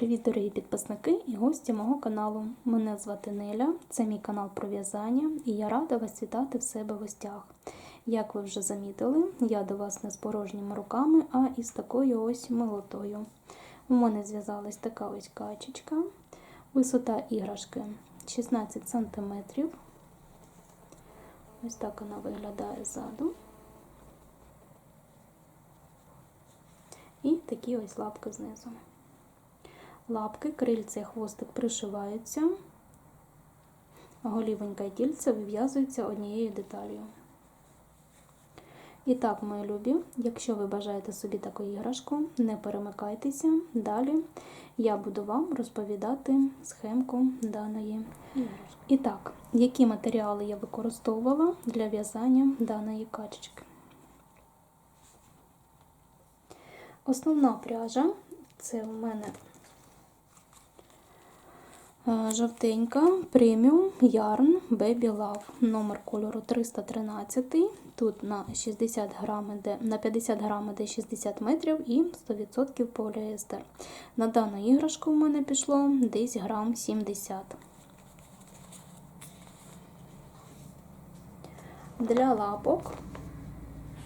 Привіт, дорогі підписники і гості мого каналу. Мене звати Неля, це мій канал про в'язання, і я рада вас вітати в себе в гостях. Як ви вже замітили, я до вас не з порожніми руками, а із такою ось милотою. У мене зв'язалась така ось качечка, висота іграшки 16 см. Ось так вона виглядає ззаду. І такі ось лапки знизу. Лапки, крильця і хвостик пришиваються, голівенька і тільце вив'язуються однією деталью. І так, мої любі, якщо ви бажаєте собі таку іграшку, не перемикайтеся. Далі я буду вам розповідати схемку даної іграшки. І так, які матеріали я використовувала для в'язання даної качечки. Основна пряжа це у мене жовтенька преміум Yarn Baby Love, номер кольору 313. Тут на 60 грам іде, на 50 грам іде 60 метрів і 100% поліестер. На дану іграшку в мене пішло десь грам 70. Для лапок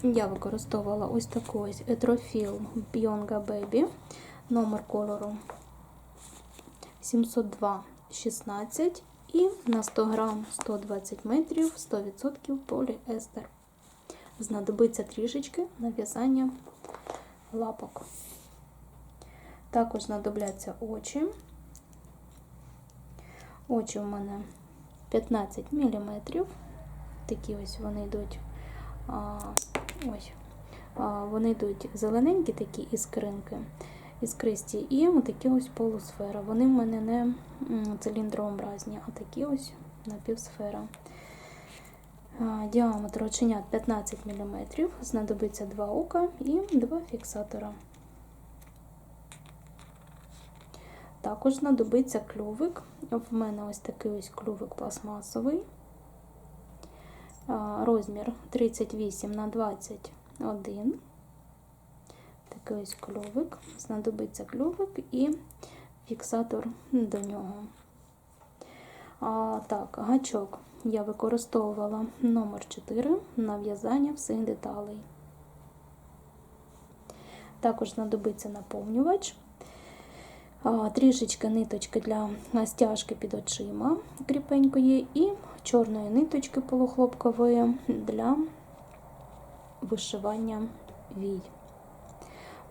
я використовувала ось таку ось Etрофіл Bionga Baby, номер кольору 702 16 і на 100 грам 120 метрів 100% поліестер. Знадобиться трішечки на в'язання лапок. Також знадобляться очі. Очі у мене 15 мм. Такі ось вони йдуть. А, ось. А, вони йдуть зелененькі такі іскринки іскристі, і такі ось полусфера. Вони в мене не циліндрообразні, а такі ось напівсфера. Діаметр оченят 15 мм, знадобиться два ока і два фіксатора. Також знадобиться клювик. В мене ось такий ось клювик пластмасовий. Розмір 38 на 21 такий кльовик, знадобиться кльовик і фіксатор до нього. А, Так, гачок я використовувала номер 4 на в'язання всіх деталей. Також знадобиться наповнювач, трішечки ниточки для стяжки під очима кріпенької, і чорної ниточки полухлопкової для вишивання вій.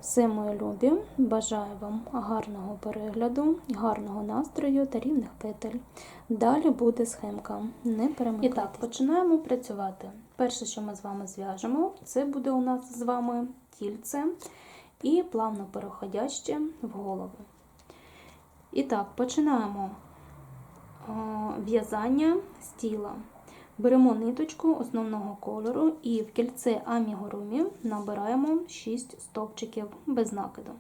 Все, мої любі, бажаю вам гарного перегляду, гарного настрою та рівних петель. Далі буде схемка. Не перемикайтесь. І так, починаємо працювати. Перше, що ми з вами зв'яжемо, це буде у нас з вами тільце і плавно переходяще в голову. І так, починаємо в'язання з тіла. Беремо ниточку основного кольору і в кільце амігурумі набираємо 6 стовпчиків без накиду.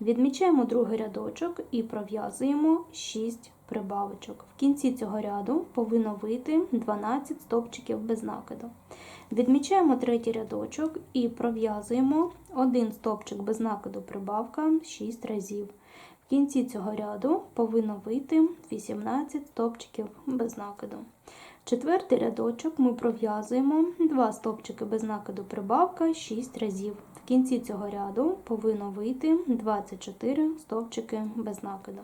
Відмічаємо другий рядочок і пров'язуємо 6 прибавочок. В кінці цього ряду повинно вийти 12 стовпчиків без накиду. Відмічаємо третій рядочок і пров'язуємо 1 стовпчик без накиду прибавка 6 разів. В кінці цього ряду повинно вийти 18 стовпчиків без накиду. Четвертий рядочок ми пров'язуємо 2 стовпчики без накиду прибавка 6 разів. В кінці цього ряду повинно вийти 24 стовпчики без накиду.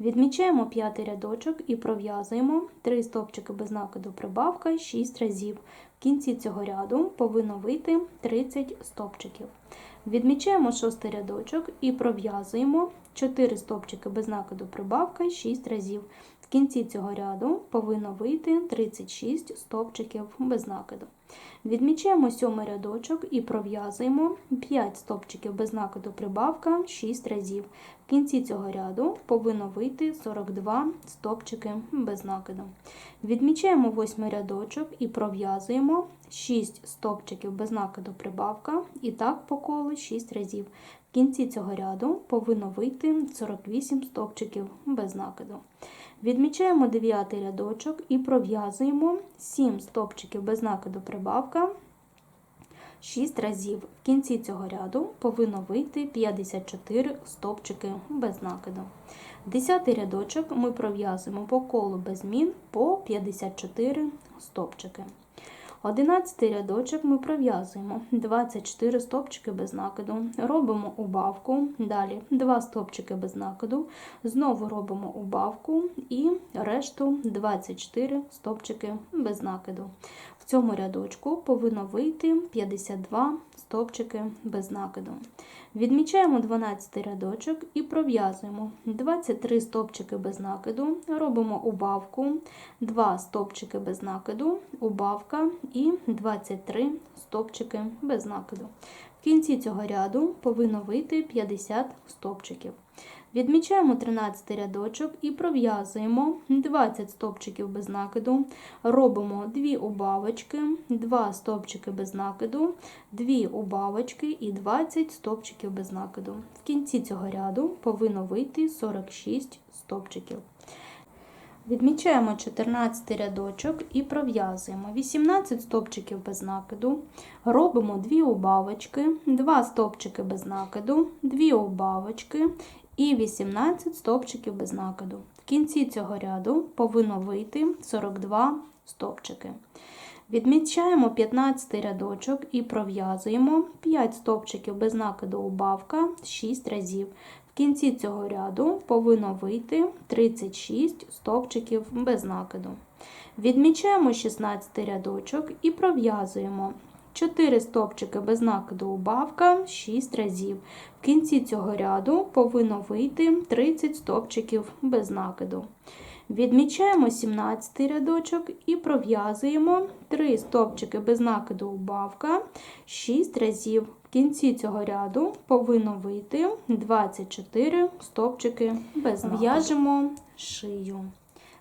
Відмічаємо п'ятий рядочок і пров'язуємо 3 стовпчики без накиду прибавка 6 разів. В кінці цього ряду повинно вийти 30 стовпчиків. Відмічаємо шостий рядочок і пров'язуємо 4 стовпчики без накиду прибавка 6 разів. Кінці цього ряду повинно вийти 36 стовпчиків без накиду. Відмічаємо сьомий рядочок і пров'язуємо 5 стовпчиків без накиду прибавка 6 разів. В кінці цього ряду повинно вийти 42 стовпчики без накиду. Відмічаємо восьмий рядочок і пров'язуємо 6 стовпчиків без накиду прибавка, і так по колу 6 разів. В кінці цього ряду повинно вийти 48 стовпчиків без накиду. Відмічаємо 9 рядочок і пров'язуємо 7 стопчиків без накиду прибавка 6 разів. В кінці цього ряду повинно вийти 54 стопчики без накиду. 10 рядочок ми пров'язуємо по колу без змін по 54 стопчики. 11 рядочок ми пров'язуємо 24 стопчики без накиду, робимо убавку, далі 2 стопчики без накиду, знову робимо убавку і решту 24 стопчики без накиду. В цьому рядочку повинно вийти 52 стопчики без накиду. Відмічаємо 12 рядочок і пров'язуємо 23 стовпчики без накиду, робимо убавку, 2 стовпчики без накиду, убавка і 23 стовпчики без накиду. В кінці цього ряду повинно вийти 50 стовпчиків. Відмічаємо 13 рядочок і пров'язуємо 20 стовпчиків без накиду, робимо 2 убавочки, 2 стовпчики без накиду, 2 убавочки і 20 стовпчиків без накиду. В кінці цього ряду повинно вийти 46 стовпчиків. Відмічаємо 14 рядочок і пров'язуємо 18 стовпчиків без накиду, робимо 2 убавочки, 2 стовпчики без накиду, 2 убавочки і 18 стовпчиків без накиду. В кінці цього ряду повинно вийти 42 стовпчики. Відмічаємо 15 рядочок і пров'язуємо 5 стовпчиків без накиду убавка 6 разів. В кінці цього ряду повинно вийти 36 стовпчиків без накиду. Відмічаємо 16 рядочок і пров'язуємо 4 стовпчики без накиду убавка 6 разів. В кінці цього ряду повинно вийти 30 стовпчиків без накиду. Відмічаємо 17 рядочок і пров'язуємо 3 стовпчики без накиду убавка 6 разів. В кінці цього ряду повинно вийти 24 стовпчики без накиду. В'яжемо шию.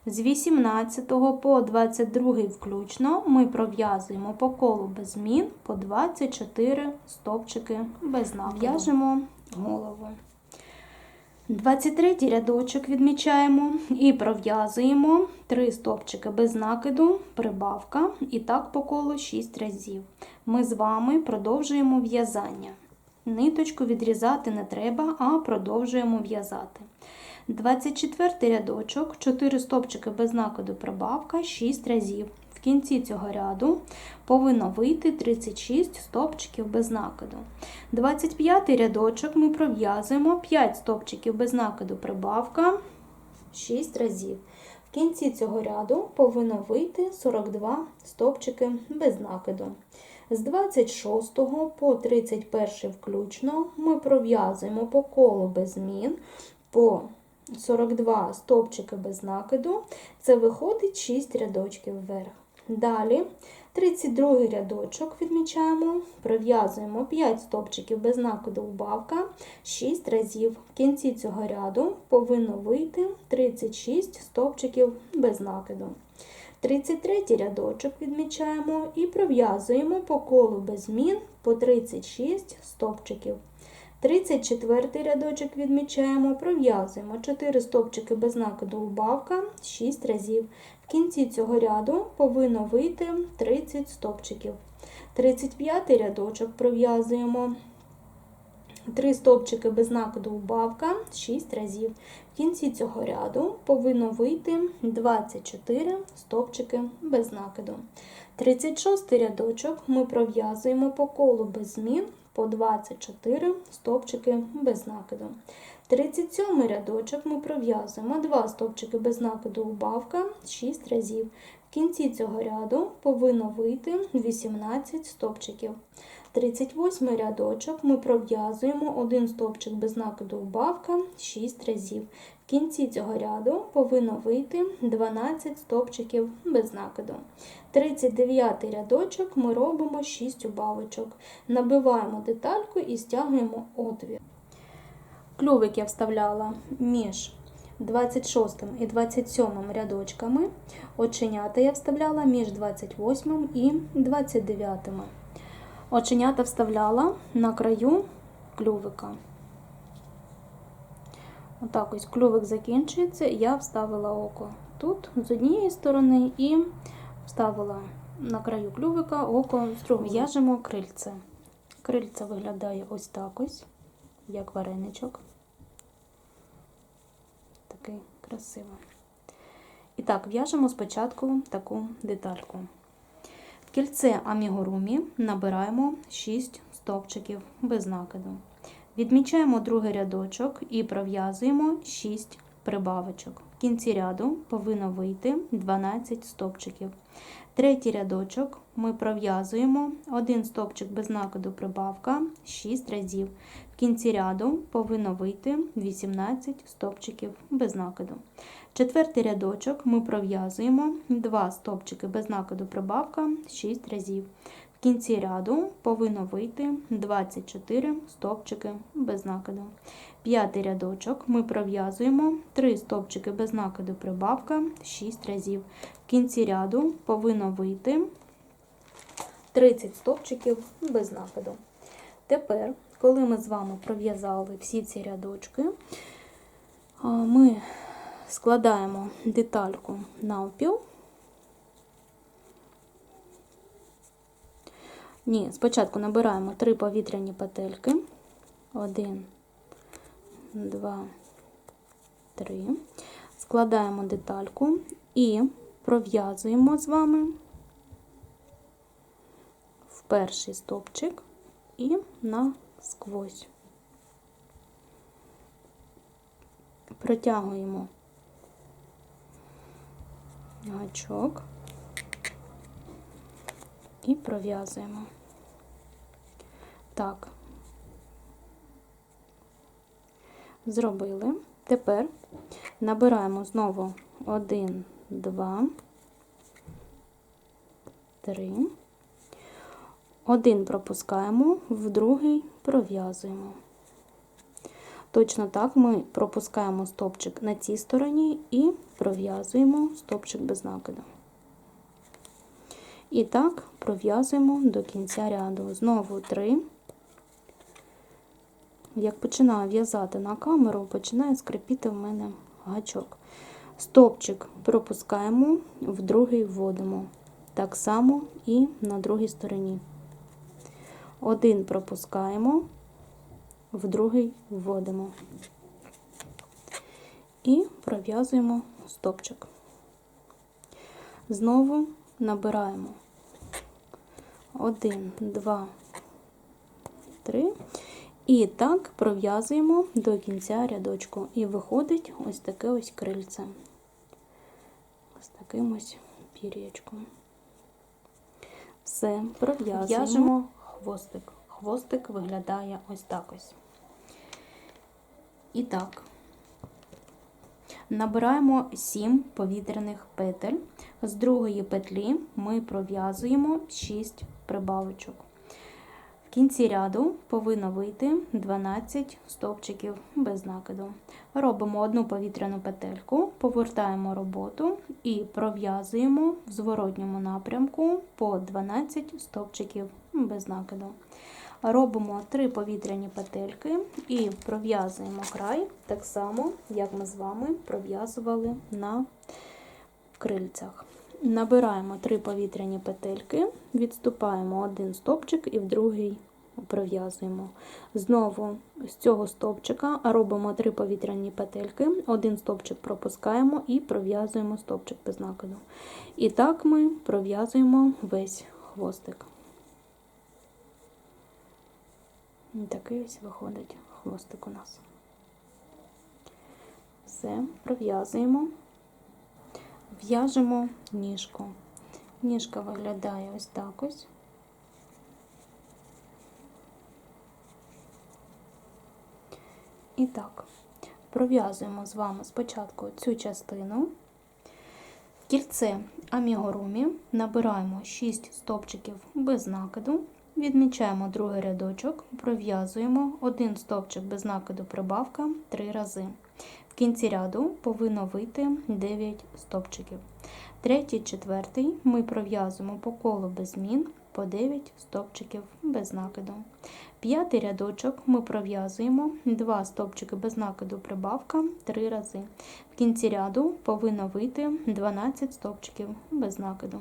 З 18 по 22 включно ми пров'язуємо по колу без змін по 24 стовпчики без накиду. В'яжемо голову. 23 рядочок відмічаємо і пров'язуємо 3 стовпчики без накиду, прибавка, і так по колу 6 разів. Ми з вами продовжуємо в'язання. Ниточку відрізати не треба, а продовжуємо в'язати. 24 рядочок, 4 стовпчики без накиду, прибавка, 6 разів. В кінці цього ряду повинно вийти 36 стовпчиків без накиду. 25 рядочок ми пров'язуємо 5 стовпчиків без накиду прибавка 6 разів. В кінці цього ряду повинно вийти 42 стовпчики без накиду. З 26 по 31 включно ми пров'язуємо по колу без змін по 42 стовпчики без накиду. Це виходить 6 рядочків вверх. Далі 32 рядочок відмічаємо, пров'язуємо 5 стовпчиків без накиду убавка 6 разів. В кінці цього ряду повинно вийти 36 стовпчиків без накиду. 33 рядочок відмічаємо і пров'язуємо по колу без змін по 36 стовпчиків. 34 рядочок відмічаємо, пров'язуємо 4 стовпчики без накиду убавка 6 разів. В кінці цього ряду повинно вийти 30 стовпчиків. 35 рядочок пров'язуємо 3 стовпчики без накиду убавка 6 разів. В кінці цього ряду повинно вийти 24 стовпчики без накиду. 36 рядочок ми пров'язуємо по колу без змін по 24 стовпчики без накиду. 37 рядочок ми пров'язуємо 2 стовпчики без накиду убавка 6 разів. В кінці цього ряду повинно вийти 18 стовпчиків. 38 рядочок ми пров'язуємо 1 стовпчик без накиду убавка 6 разів. В кінці цього ряду повинно вийти 12 стовпчиків без накиду. 39 рядочок ми робимо 6 убавочок. Набиваємо детальку і стягуємо отвір. Клювик я вставляла між 26 і 27 рядочками. Оченята я вставляла між 28 і 29. Оченята вставляла на краю клювика. Отак ось клювик закінчується, я вставила око тут з однієї сторони і вставила на краю клювика око з другої. В'яжемо крильце. Крильця виглядає ось так ось, як вареничок. Такий красивий. І так, в'яжемо спочатку таку детальку. В кільце амігурумі набираємо 6 стовпчиків без накиду. Відмічаємо другий рядочок і пров'язуємо 6 прибавочок. В кінці ряду повинно вийти 12 стовпчиків. Третій рядочок ми пров'язуємо один стовпчик без накиду прибавка 6 разів. В кінці ряду повинно вийти 18 стовпчиків без накиду. Четвертий рядочок ми пров'язуємо 2 стовпчики без накиду прибавка 6 разів. В кінці ряду повинно вийти 24 стовпчики без накиду. П'ятий рядочок ми пров'язуємо 3 стовпчики без накиду прибавка 6 разів. В кінці ряду повинно вийти 30 стовпчиків без накиду. Тепер, коли ми з вами пров'язали всі ці рядочки, ми складаємо детальку навпіл. Ні, спочатку набираємо три повітряні петельки. Один, два, три. Складаємо детальку і пров'язуємо з вами в перший стовпчик і насквозь. Протягуємо гачок і пров'язуємо. Так, зробили. Тепер набираємо знову 1, 2, 3. Один пропускаємо, в другий пров'язуємо. Точно так ми пропускаємо стопчик на цій стороні і пров'язуємо стопчик без накиду. І так пров'язуємо до кінця ряду. Знову 3. Як починаю в'язати на камеру, починає скрипіти в мене гачок. Стопчик пропускаємо, в другий вводимо. Так само і на другій стороні. Один пропускаємо, в другий вводимо. І пров'язуємо стопчик. Знову набираємо 1, 2, 3. І так пров'язуємо до кінця рядочку. І виходить ось таке ось крильце. З таким ось пір'ячком. Все, пров'язуємо хвостик. Хвостик виглядає ось так ось. І так, набираємо 7 повітряних петель. З другої петлі ми пров'язуємо 6 прибавочок. Кінці ряду повинно вийти 12 стовпчиків без накиду. Робимо одну повітряну петельку, повертаємо роботу і пров'язуємо в зворотньому напрямку по 12 стовпчиків без накиду. Робимо 3 повітряні петельки і пров'язуємо край так само, як ми з вами пров'язували на крильцях. Набираємо 3 повітряні петельки, відступаємо один стовпчик і в другий пров'язуємо. Знову з цього стовпчика робимо 3 повітряні петельки, один стовпчик пропускаємо і пров'язуємо стовпчик без накиду. І так ми пров'язуємо весь хвостик. Такий ось виходить хвостик у нас. Все, пров'язуємо, в'яжемо ніжку. Ніжка виглядає ось так ось. І так, пров'язуємо з вами спочатку цю частину. Кільце амігурумі набираємо 6 стовпчиків без накиду, відмічаємо другий рядочок, пров'язуємо один стовпчик без накиду прибавка 3 рази. Кінці ряду повинно вийти 9 стовпчиків. Третій, четвертий ми пров'язуємо по колу без змін по 9 стовпчиків без накиду. П'ятий рядочок ми пров'язуємо 2 стовпчики без накиду прибавка 3 рази. В кінці ряду повинно вийти 12 стовпчиків без накиду.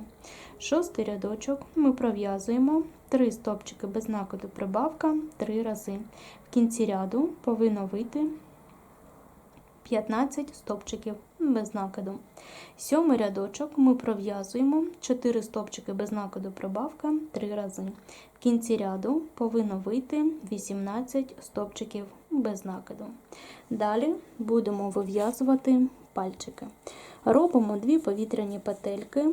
Шостий рядочок ми пров'язуємо 3 стовпчики без накиду прибавка 3 рази. В кінці ряду повинно вийти 15 стовпчиків без накиду. Сьомий рядочок ми пров'язуємо 4 стовпчики без накиду прибавка 3 рази. В кінці ряду повинно вийти 18 стовпчиків без накиду. Далі будемо вив'язувати пальчики. Робимо дві повітряні петельки,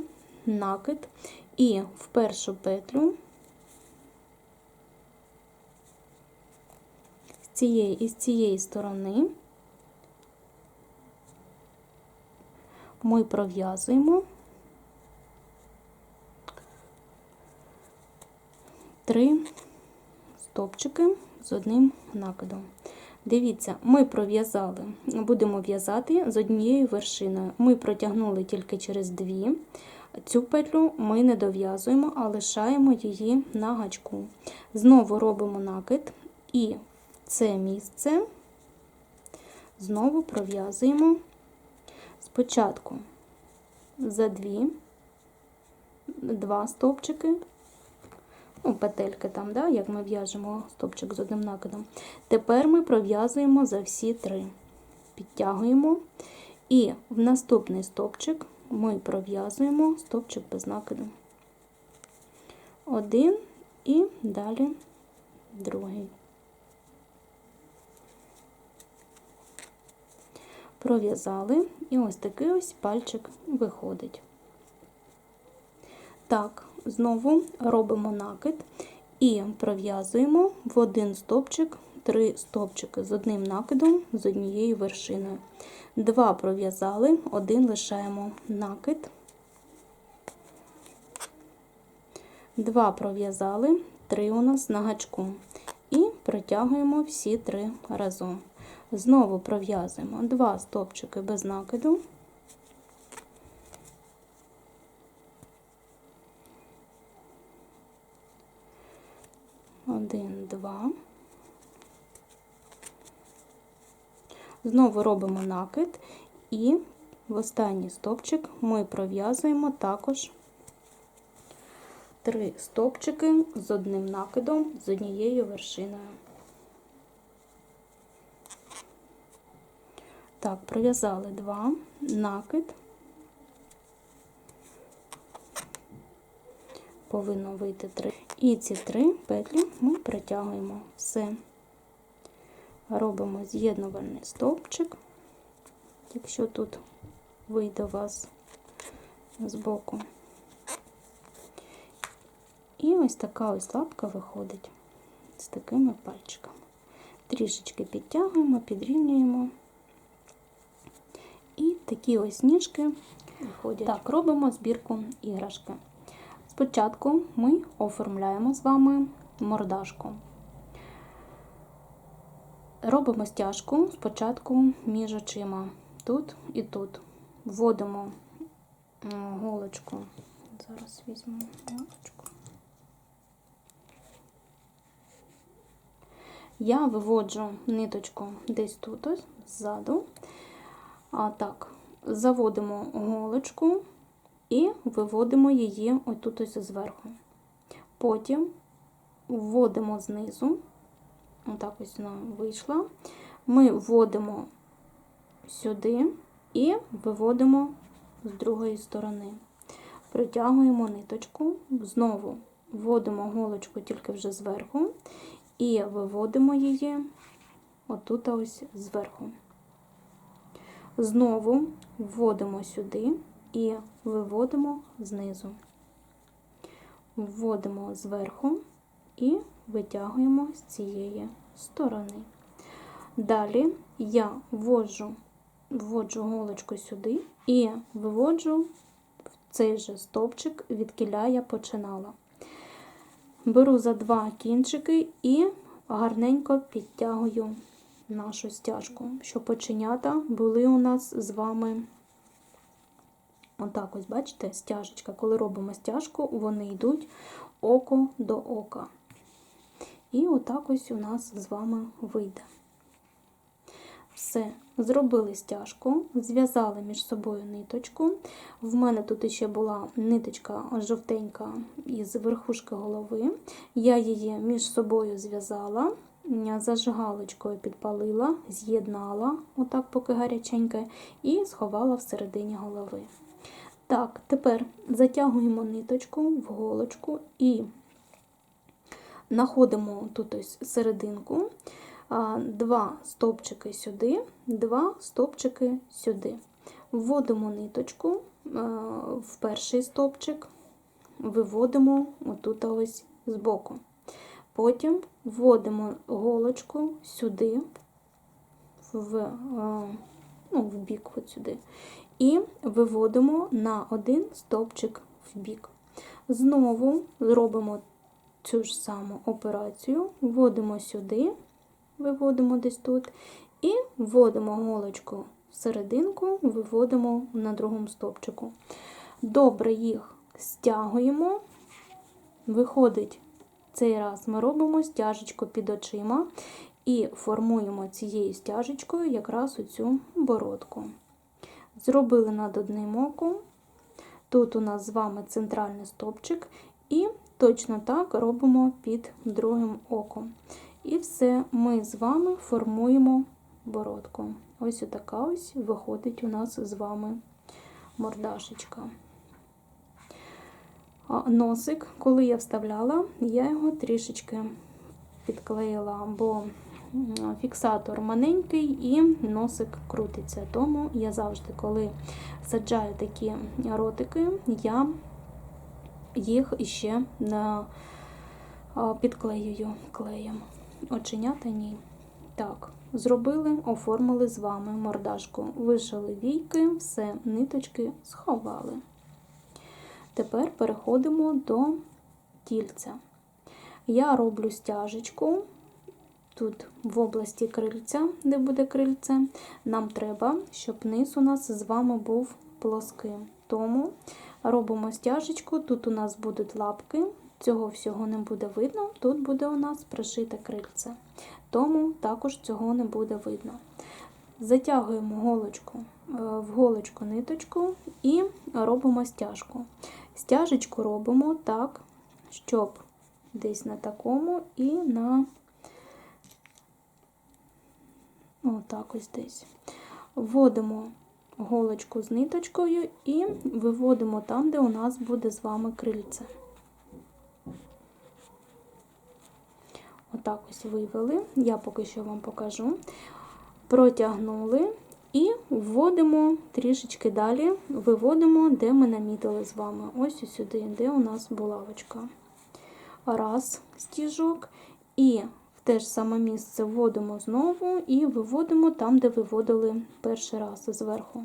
накид і в першу петлю з цієї і з цієї сторони ми пров'язуємо три стовпчики з одним накидом. Дивіться, ми пров'язали, будемо в'язати з однією вершиною. Ми протягнули тільки через дві. Цю петлю ми не дов'язуємо, а лишаємо її на гачку. Знову робимо накид і це місце знову пров'язуємо спочатку за дві, два стовпчики, ну, петельки там, да, як ми в'яжемо стовпчик з одним накидом. Тепер ми пров'язуємо за всі три. Підтягуємо, і в наступний стовпчик ми пров'язуємо стовпчик без накиду. Один і далі другий. Пров'язали, і ось такий ось пальчик виходить. Так, знову робимо накид і пров'язуємо в один стовпчик три стовпчики з одним накидом з однією вершиною. Два пров'язали, один лишаємо накид. Два пров'язали, три у нас на гачку. І протягуємо всі три разом. Знову пров'язуємо два стовпчики без накиду. Один, два. Знову робимо накид і в останній стовпчик ми пров'язуємо також три стовпчики з одним накидом з однією вершиною. Так, пров'язали два, накид, повинно вийти три. І ці три петлі ми притягуємо все. Робимо з'єднувальний стовпчик, якщо тут вийде у вас з боку. І ось така ось лапка виходить з такими пальчиками. Трішечки підтягуємо, підрівнюємо. І такі ось ніжки виходять. Так, робимо збірку іграшки. Спочатку ми оформляємо з вами мордашку. Робимо стяжку спочатку між очима, тут і тут. Вводимо голочку. Зараз візьму голочку. Я виводжу ниточку десь тут, ось, ззаду. А так, заводимо голочку і виводимо її отут ось зверху. Потім вводимо знизу, отак ось вона вийшла. Ми вводимо сюди і виводимо з другої сторони. Притягуємо ниточку, знову вводимо голочку тільки вже зверху, і виводимо її отут ось зверху. Знову вводимо сюди і виводимо знизу. Вводимо зверху і витягуємо з цієї сторони. Далі я вводжу, вводжу голочку сюди і виводжу в цей же стовпчик, від кіля я починала. Беру за два кінчики і гарненько підтягую нашу стяжку, щоб оченята були у нас з вами. Отак ось, бачите, стяжечка. Коли робимо стяжку, вони йдуть око до ока. І отак ось у нас з вами вийде. Все, зробили стяжку, зв'язали між собою ниточку. В мене тут ще була ниточка жовтенька із верхушки голови. Я її між собою зв'язала, зажигалочкою підпалила, з'єднала, отак поки гаряченьке, і сховала всередині голови. Так, тепер затягуємо ниточку в голочку і знаходимо тут ось серединку, два стовпчики сюди, два стовпчики сюди. Вводимо ниточку в перший стовпчик, виводимо отут ось збоку. Потім вводимо голочку сюди, в, ну, в бік от сюди, і виводимо на один стовпчик в бік. Знову робимо цю ж саму операцію, вводимо сюди, виводимо десь тут, і вводимо голочку в серединку, виводимо на другому стовпчику. Добре їх стягуємо, виходить, цей раз ми робимо стяжечку під очима і формуємо цією стяжечкою якраз оцю бородку. Зробили над одним оком. Тут у нас з вами центральний стовпчик, і точно так робимо під другим оком. І все, ми з вами формуємо бородку. Ось така ось виходить у нас з вами мордашечка. Носик, коли я вставляла, я його трішечки підклеїла, бо фіксатор маленький і носик крутиться. Тому я завжди, коли саджаю такі ротики, я їх на підклеюю клеєм. Оченята ні. Так, зробили, оформили з вами мордашку. Вишили війки, все, ниточки сховали. Тепер переходимо до тільця. Я роблю стяжечку. Тут в області крильця, де буде крильце, нам треба, щоб низ у нас з вами був плоским. Тому робимо стяжечку, тут у нас будуть лапки, цього всього не буде видно, тут буде у нас пришите крильце. Тому також цього не буде видно. Затягуємо голочку е, в голочку ниточку і робимо стяжку. Стяжечку робимо так, щоб десь на такому і на отак ось десь. Вводимо голочку з ниточкою і виводимо там, де у нас буде з вами крильце. Отак ось вивели, я поки що вам покажу. Протягнули і вводимо трішечки далі, виводимо, де ми намітили з вами. Ось сюди, де у нас булавочка. Раз стіжок, і в те ж саме місце вводимо знову і виводимо там, де виводили перший раз зверху.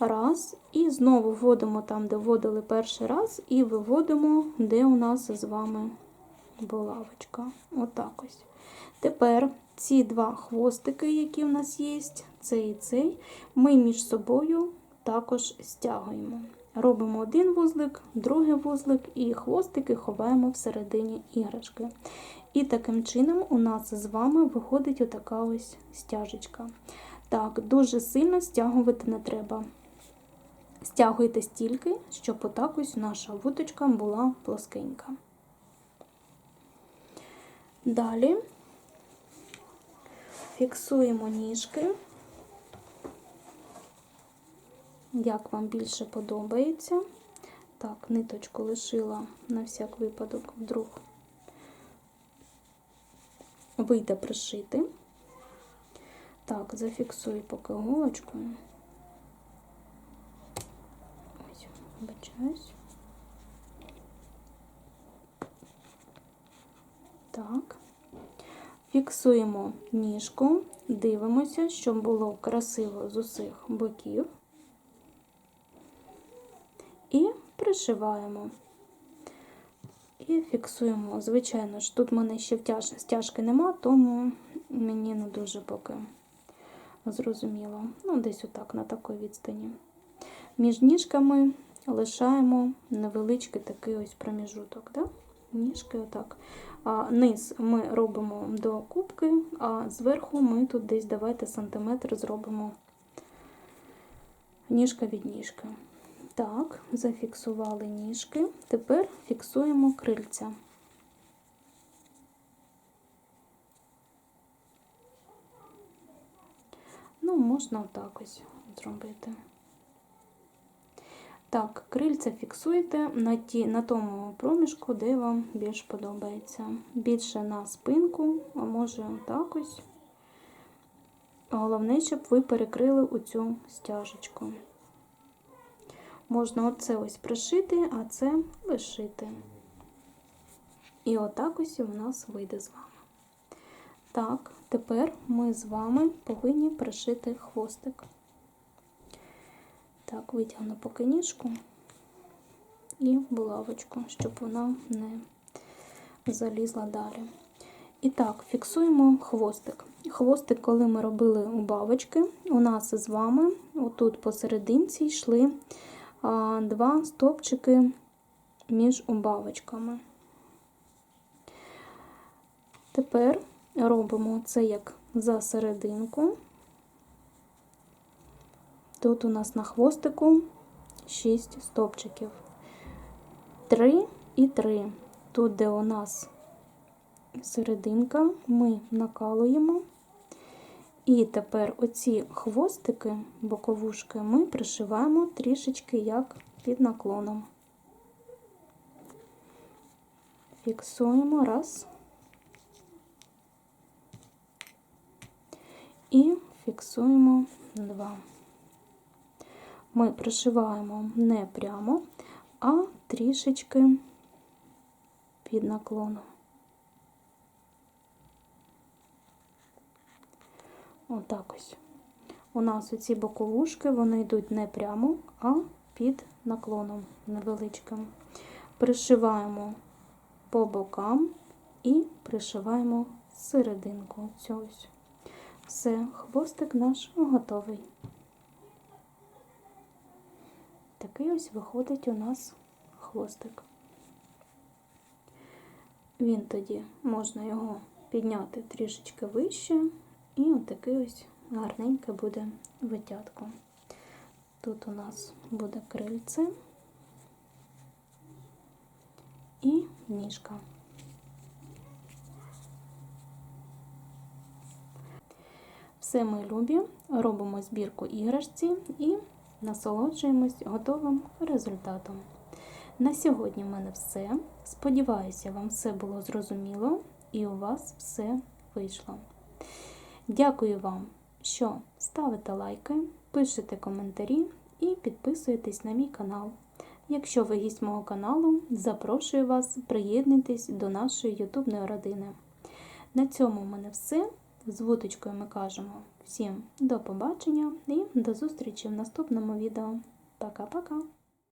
Раз, і знову вводимо там, де вводили перший раз, і виводимо, де у нас з вами булавочка. Отак ось. Тепер ці два хвостики, які в нас є, цей і цей, ми між собою також стягуємо. Робимо один вузлик, другий вузлик, і хвостики ховаємо всередині іграшки. І таким чином у нас з вами виходить отака ось стяжечка. Так, дуже сильно стягувати не треба. Стягуйте стільки, щоб отак ось наша вуточка була плоскенька. Далі фіксуємо ніжки, як вам більше подобається. Так, ниточку лишила на всяк випадок, вдруг вийде пришити. Так, зафіксую поки голочкою. Ось, вибачаюсь. Так. Фіксуємо ніжку, дивимося, щоб було красиво з усіх боків. І пришиваємо. І фіксуємо. Звичайно ж, тут в мене ще стяжки нема, тому мені не дуже поки зрозуміло. Ну, десь отак, на такій відстані. Між ніжками лишаємо невеличкий такий ось проміжуток. Да? Ніжки отак. А низ ми робимо до кубки, а зверху ми тут десь давайте сантиметр зробимо ніжка від ніжки. Так, зафіксували ніжки. Тепер фіксуємо крильця. Ну, можна отак ось зробити. Так, крильця фіксуйте на ті, на тому проміжку, де вам більш подобається. Більше на спинку, а може так ось. Головне, щоб ви перекрили оцю стяжечку. Можна оце ось пришити, а це лишити. І отак ось у нас вийде з вами. Так, тепер ми з вами повинні пришити хвостик. Так, витягну поки ніжку і булавочку, щоб вона не залізла далі. І так, фіксуємо хвостик. Хвостик, коли ми робили у бабочки, у нас з вами, отут посерединці, йшли два стовпчики між убавочками. Тепер робимо це як за серединку. Тут у нас на хвостику 6 стовпчиків. 3 і 3. Тут, де у нас серединка, ми накалуємо. І тепер оці хвостики, боковушки, ми пришиваємо трішечки як під наклоном. Фіксуємо раз. І фіксуємо два. Ми пришиваємо не прямо, а трішечки під наклоном. Отак ось. У нас оці боковушки, вони йдуть не прямо, а під наклоном невеличким. Пришиваємо по бокам і пришиваємо серединку. Ось. Все, хвостик наш готовий. Такий ось виходить у нас хвостик. Він тоді можна його підняти трішечки вище, і отакий ось гарненьке буде витятко. Тут у нас буде крильце і ніжка. Все ми любі, робимо збірку іграшці і насолоджуємось готовим результатом. На сьогодні в мене все. Сподіваюся, вам все було зрозуміло і у вас все вийшло. Дякую вам, що ставите лайки, пишете коментарі і підписуєтесь на мій канал. Якщо ви гість мого каналу, запрошую вас приєднатись до нашої ютубної родини. На цьому в мене все. З вуточкою ми кажемо всім до побачення і до зустрічі в наступному відео. Пока-пока!